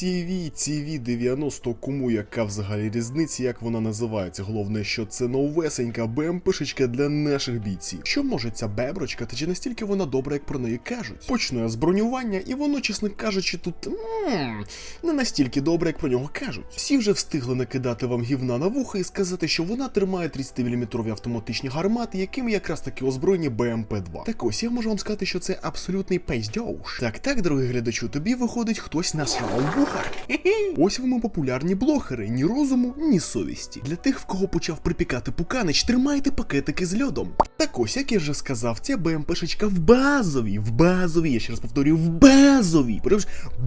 CV, CV90, кому яка взагалі різниця, як вона називається. Головне, що це новесенька БМПшечка для наших бійців. Що може ця беброчка, та чи настільки вона добра, як про неї кажуть? Почну я з бронювання, і воно, чесно кажучи, тут не настільки добре, як про нього кажуть. Всі вже встигли накидати вам гівна на вуха і сказати, що вона тримає 30-мм автоматичні гармати, якими якраз таки озброєні БМП-2. Так ось я можу вам сказати, що це абсолютний пейздьош. Так, так, дорогий глядачу, тобі виходить хтось насрав вуха. Хе-хе. Ось ви популярні блогери, ні розуму, ні совісті. Для тих, в кого почав припікати пуканич, тримайте пакетики з льодом. Так ось, як я вже сказав, ця БМПшечка в базовій, в базовій, я ще раз повторюю, в базовій. Прям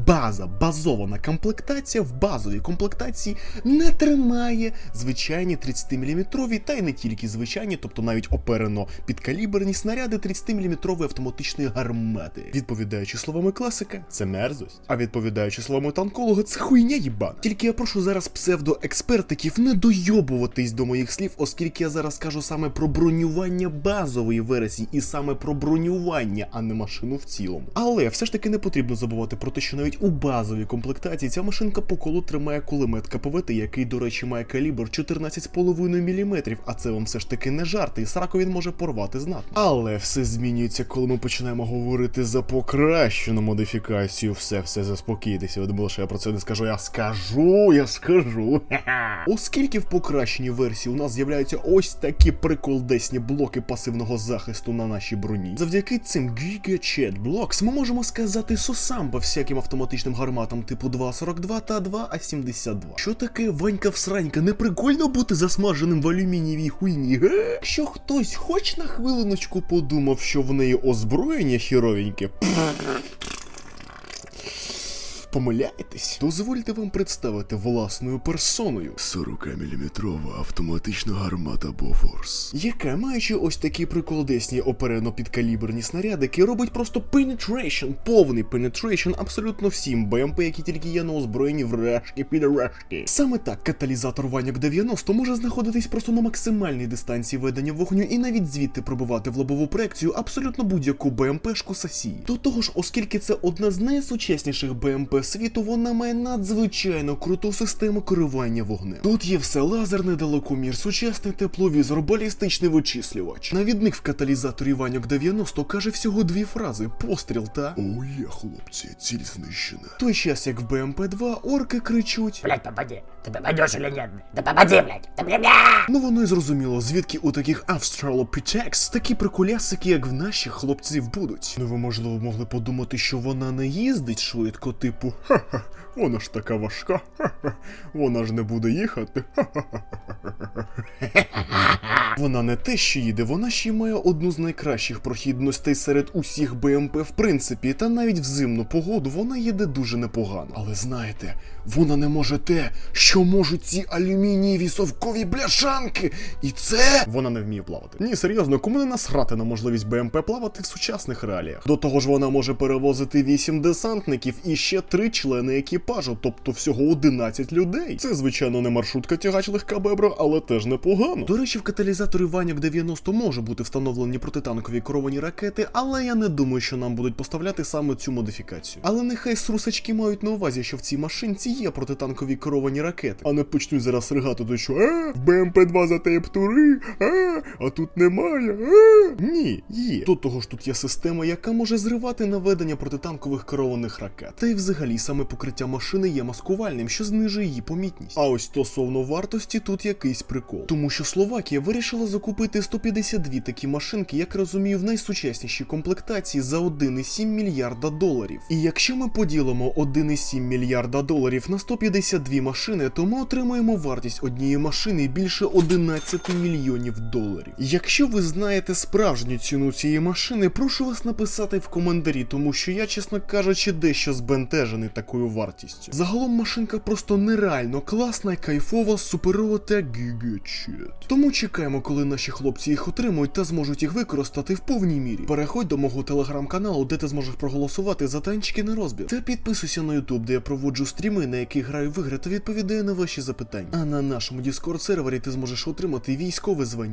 база, базована комплектація в базовій комплектації не тримає звичайні 30-мм та й не тільки звичайні, тобто навіть оперено підкаліберні снаряди 30-мм автоматичної гармати. Відповідаючи словами класика, це мерзость. А відповідаючи словами танколога, це хуйня їбана. Тільки я прошу зараз псевдоекспертиків не дойобуватись до моїх слів, оскільки я зараз кажу саме про бронювання базової версії і саме про бронювання, а не машину в цілому. Але все ж таки не потрібно забувати про те, що навіть у базовій комплектації ця машинка по колу тримає кулемет КПВТ, який, до речі, має калібр 14,5 мм, а це вам все ж таки не жарти, і сраку він може порвати знатно. Але все змінюється, коли ми починаємо говорити за покращену модифікацію. Все, все заспокійтеся. Ви думали, що я про це не скажу. Я скажу, я скажу. Оскільки в покращеній версії у нас з'являються ось такі приколдесні блоки пасивного захисту на нашій броні. Завдяки цим Giga Blocks ми можемо сказати сосам по всяким автоматичним гарматам типу 2.42 та 2А72. Що таке Ванька всранька? Не прикольно бути засмаженим в алюмінієвій хуйні, ге? Якщо хтось хоч на хвилиночку подумав, що в неї озброєння хіровеньке. Помиляєтесь? Дозвольте вам представити власною персоною 40-мм автоматична гармата Бофорс. яка, маючи ось такі приколдесні оперено підкаліберні снарядики, робить просто penetration, повний penetration абсолютно всім БМП, які тільки є на озброєнні в решки підрешки. Саме так каталізатор Ваньок 90 може знаходитись просто на максимальній дистанції ведення вогню і навіть звідти пробивати в лобову проекцію абсолютно будь-яку БМПшку Сасі. До того ж, оскільки це одна з найсучасніших БМП світу, вона має надзвичайно круту систему керування вогнем. Тут є все лазерний далекомір, сучасний тепловізор, балістичний вичислювач. Навідник в каталізаторі Ваньок 90 каже всього дві фрази: постріл та. О, є, хлопці, ціль знищена. Той час, як в БМП-2 орки кричуть. Блять, попади. Ты попадешь или? Да попади, блять. Да бля. Ну воно й зрозуміло, звідки у таких Australopithecus такі приколясики, як в наших хлопців, будуть. Ну ви можливо могли подумати, що вона не їздить швидко, типу, ха-ха, вона ж така важка, ха-ха, вона ж не буде їхати. ха-ха-ха». Вона не те, що їде, вона ще й має одну з найкращих прохідностей серед усіх БМП в принципі, та навіть в зимну погоду вона їде дуже непогано. Але знаєте, вона не може те, що можуть ці алюмінієві совкові бляшанки. І це вона не вміє плавати. Ні, серйозно, кому не насрати на можливість БМП плавати в сучасних реаліях. До того ж, вона може перевозити 8 десантників і ще 3 члени екіпажу, тобто всього 11 людей. Це, звичайно, не маршрутка тягач легка бебра, але теж непогано. До речі, в каталізаторі Ваньок 90 може бути встановлені протитанкові керовані ракети, але я не думаю, що нам будуть поставляти саме цю модифікацію. Але нехай срусачки мають на увазі, що в цій машинці є протитанкові керовані ракети, а не почнуть зараз ригати, то що е, в БМП-2 за птури, е, а тут немає. Е. Ні, є. До того ж, тут є система, яка може зривати наведення протитанкових керованих ракет. Та й взагалі саме покриття машини є маскувальним, що знижує її помітність. А ось стосовно вартості тут якийсь прикол. Тому що Словакія вирішила закупити 152 такі машинки, як розумію, в найсучаснішій комплектації за 1,7 мільярда доларів. І якщо ми поділимо 1,7 мільярда доларів на 152 машини, то ми отримаємо вартість однієї машини більше 11 мільйонів доларів. Якщо ви знаєте справжню ціну цієї машини, прошу вас написати в коментарі, тому що я, чесно кажучи, дещо збентежений такою вартістю. Загалом машинка просто нереально класна, кайфова, суперова та гігачет. Тому чекаємо, коли наші хлопці їх отримують та зможуть їх використати в повній мірі. Переходь до мого телеграм-каналу, де ти зможеш проголосувати за танчики на розбір. Та підписуйся на Ютуб, де я проводжу стріми, на яких граю в ігри та відповідаю на ваші запитання. А на нашому Discord сервері ти зможеш отримати військове звання.